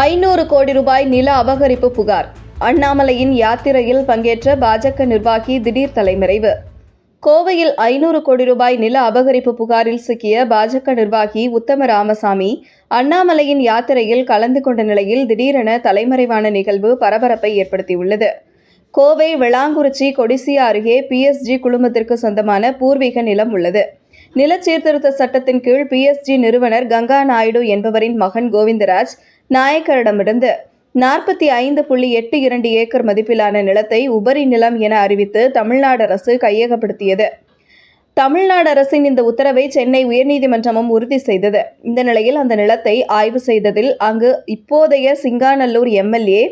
ஐநூறு கோடி ரூபாய் நில அபகரிப்பு புகார். அண்ணாமலையின் யாத்திரையில் பங்கேற்ற பாஜக நிர்வாகி திடீர் தலைமறைவு. கோவையில் ஐநூறு கோடி ரூபாய் நில அபகரிப்பு புகாரில் சிக்கிய பாஜக நிர்வாகி உத்தம ராமசாமி அண்ணாமலையின் யாத்திரையில் கலந்து கொண்ட நிலையில் திடீரென தலைமறைவான நிகழ்வு பரபரப்பை ஏற்படுத்தியுள்ளது. கோவை வெளாங்குறிச்சி கொடிசியா அருகே பிஎஸ்ஜி குழுமத்திற்கு சொந்தமான பூர்வீக நிலம் உள்ளது. நில சீர்திருத்த சட்டத்தின் கீழ் பிஎஸ்ஜி நிறுவனர் கங்கா நாயுடு என்பவரின் மகன் கோவிந்தராஜ் நாயக்கரிடமிருந்து நாற்பத்தி ஐந்து புள்ளி எட்டு இரண்டு ஏக்கர் மதிப்பிலான நிலத்தை உபரி நிலம் என அறிவித்து தமிழ்நாடு அரசு கையகப்படுத்தியது. தமிழ்நாடு அரசின் இந்த உத்தரவை சென்னை உயர்நீதிமன்றமும் உறுதி செய்தது. இந்த நிலையில் அந்த நிலத்தை ஆய்வு செய்ததில் அங்கு இப்போதைய Singanallur MLA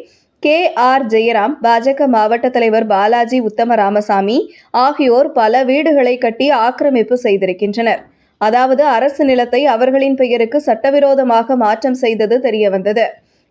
K R Jayaram BJP மாவட்ட தலைவர் பாலாஜி உத்தம ராமசாமி ஆகியோர் பல வீடுகளை கட்டி ஆக்கிரமிப்பு செய்திருக்கின்றனர். அதாவது அரசு நிலத்தை அவர்களின் பெயருக்கு சட்டவிரோதமாக மாற்றம் செய்தது தெரியவந்தது.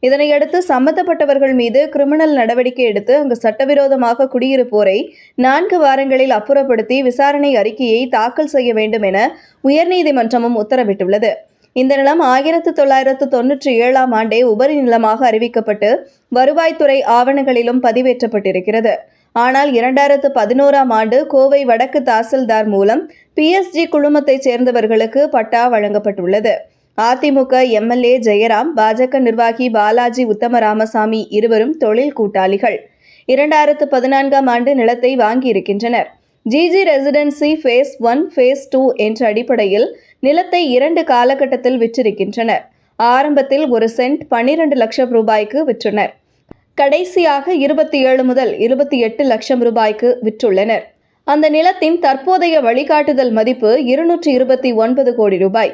இதனையடுத்து சம்பந்தப்பட்டவர்கள் மீது கிரிமினல் நடவடிக்கை எடுத்து அங்கு சட்டவிரோதமாக குடியிருப்போரை நான்கு வாரங்களில் அப்புறப்படுத்தி விசாரணை அறிக்கையை தாக்கல் செய்ய வேண்டும் என உயர்நீதிமன்றமும் உத்தரவிட்டுள்ளது. இந்த நிலம் ஆயிரத்து தொள்ளாயிரத்து தொன்னூற்றி ஏழாம் ஆண்டே உபரி நிலமாக அறிவிக்கப்பட்டு வருவாய்த்துறை ஆவணங்களிலும் பதிவேற்றப்பட்டிருக்கிறது. ஆனால் இரண்டாயிரத்து பதினோராம் ஆண்டு கோவை வடக்கு தாசில்தார் மூலம் பிஎஸ்ஜி குழுமத்தைச் சேர்ந்தவர்களுக்கு பட்டா வழங்கப்பட்டுள்ளது. அதிமுக எம்எல்ஏ ஜெயராம் பாஜக நிர்வாகி பாலாஜி உத்தமராமசாமி இருவரும் தொழில் கூட்டாளிகள். இரண்டாயிரத்து பதினான்காம் ஆண்டு நிலத்தை வாங்கியிருக்கின்றனர். GG residency phase one phase two என்ற அடிப்படையில் நிலத்தை இரண்டு காலகட்டத்தில் விற்றிருக்கின்றனர். ஆரம்பத்தில் ஒரு சென்ட் பன்னிரண்டு லட்சம் ரூபாய்க்கு விற்றனர். கடைசியாக இருபத்தி ஏழு முதல் இருபத்தி எட்டு லட்சம் ரூபாய்க்கு விற்றுள்ளனர். அந்த நிலத்தின் தற்போதைய வழிகாட்டுதல் மதிப்பு இருநூற்றி இருபத்தி ஒன்பது கோடி ரூபாய்.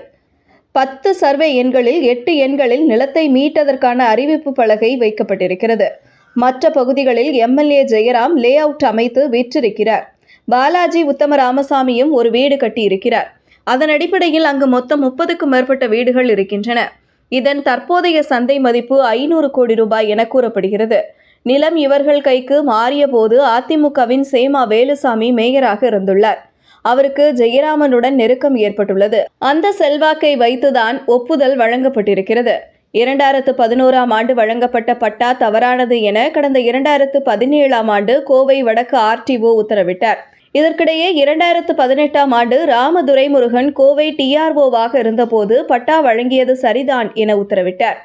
பத்து சர்வே எண்களில் எட்டு எண்களில் நிலத்தை மீட்டதற்கான அறிவிப்பு பலகை வைக்கப்பட்டிருக்கிறது. மற்ற பகுதிகளில் எம்எல்ஏ ஜெயராம் லே அவுட் அமைத்து விற்றிருக்கிறார். பாலாஜி உத்தம ராமசாமியும் ஒரு வீடு கட்டியிருக்கிறார். அதன் அடிப்படையில் அங்கு மொத்தம் முப்பதுக்கும் மேற்பட்ட வீடுகள் இருக்கின்றன. இதன் தற்போதைய சந்தை மதிப்பு ஐநூறு கோடி ரூபாய் என கூறப்படுகிறது. நிலம் இவர்கள் கைக்கு மாறிய போது அதிமுகவின் சேமா வேலுசாமி மேயராக இருந்துள்ளார். அவருக்கு ஜெயராமனுடன் நெருக்கம் ஏற்பட்டுள்ளது. அந்த செல்வாக்கை வைத்துதான் ஒப்புதல் வழங்கப்பட்டிருக்கிறது. இரண்டாயிரத்து பதினோராம் ஆண்டு வழங்கப்பட்ட பட்டா தவறானது என கடந்த இரண்டாயிரத்து பதினேழாம் ஆண்டு கோவை வடக்கு ஆர்டிஓ உத்தரவிட்டார். இதற்கிடையே இரண்டாயிரத்து பதினெட்டாம் ஆண்டு ராமதுரைமுருகன் கோவை டிஆர்ஓவாக இருந்தபோது பட்டா வழங்கியது சரிதான் என உத்தரவிட்டார்.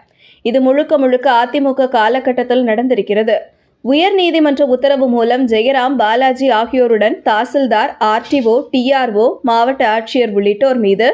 இது முழுக்க முழுக்க அதிமுக காலகட்டத்தில் நடந்திருக்கிறது. உயர் நீதிமன்ற உத்தரவு மூலம் ஜெயராம் பாலாஜி ஆகியோருடன் தாசில்தார் ஆர்டிஓ டிஆர்ஓ மாவட்ட ஆட்சியர் உள்ளிட்டோர் மீது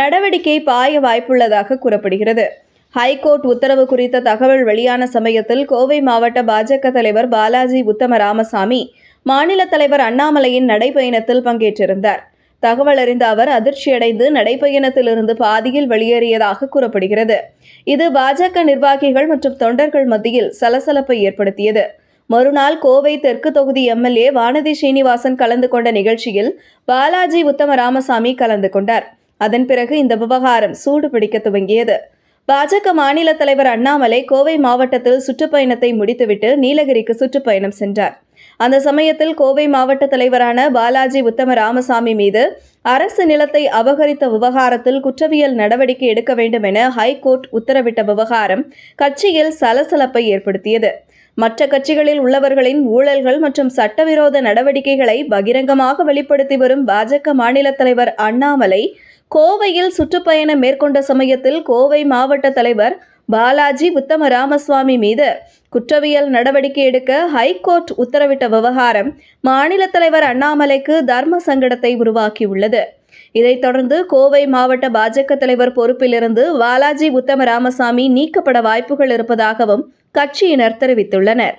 நடவடிக்கை பாய வாய்ப்புள்ளதாக கூறப்படுகிறது. ஹைகோர்ட் உத்தரவு குறித்த தகவல் வெளியான சமயத்தில் கோவை மாவட்ட பாஜக தலைவர் பாலாஜி உத்தம ராமசாமி மாநில தலைவர் அண்ணாமலையின் நடைபயணத்தில் பங்கேற்றிருந்தார். தகவல் அறிந்த அவர் அதிர்ச்சியடைந்து நடைபயணத்திலிருந்து பாதியில் வெளியேறியதாக கூறப்படுகிறது. இது பாஜக நிர்வாகிகள் மற்றும் தொண்டர்கள் மத்தியில் சலசலப்பை ஏற்படுத்தியது. மறுநாள் கோவை தெற்கு தொகுதி எம்எல்ஏ வானதி ஸ்ரீனிவாசன் கலந்து கொண்ட நிகழ்ச்சியில் பாலாஜி உத்தம ராமசாமி கலந்து கொண்டார். அதன் பிறகு இந்த விவகாரம் சூடு பிடிக்க துவங்கியது. பாஜக மாநில தலைவர் அண்ணாமலை கோவை மாவட்டத்தில் சுற்றுப்பயணத்தை முடித்துவிட்டு நீலகிரிக்கு சுற்றுப்பயணம் சென்றார். அந்த சமயத்தில் கோவை மாவட்ட தலைவரான பாலாஜி உத்தம ராமசாமி மீது அரசு நிலத்தை அபகரித்த விவகாரத்தில் குற்றவியல் நடவடிக்கை எடுக்க வேண்டும் என ஹைகோர்ட் உத்தரவிட்ட விவகாரம் கட்சியில் சலசலப்பை ஏற்படுத்தியது. மற்ற கட்சிகளில் உள்ளவர்களின் ஊழல்கள் மற்றும் சட்டவிரோத நடவடிக்கைகளை பகிரங்கமாக வெளிப்படுத்தி வரும் பாஜக மாநில தலைவர் அண்ணாமலை கோவையில் சுற்றுப்பயணம் மேற்கொண்ட சமயத்தில் கோவை மாவட்ட தலைவர் பாலாஜி உத்தம ராமசுவாமி மீது குற்றவியல் நடவடிக்கை எடுக்க ஹைகோர்ட் உத்தரவிட்ட விவகாரம் மாநில தலைவர் அண்ணாமலைக்கு தர்ம சங்கடத்தை உருவாக்கியுள்ளது. இதைத் தொடர்ந்து கோவை மாவட்ட பாஜக தலைவர் பொறுப்பிலிருந்து பாலாஜி உத்தம ராமசாமி நீக்கப்பட வாய்ப்புகள் இருப்பதாகவும் கட்சியினர் தெரிவித்துள்ளனர்.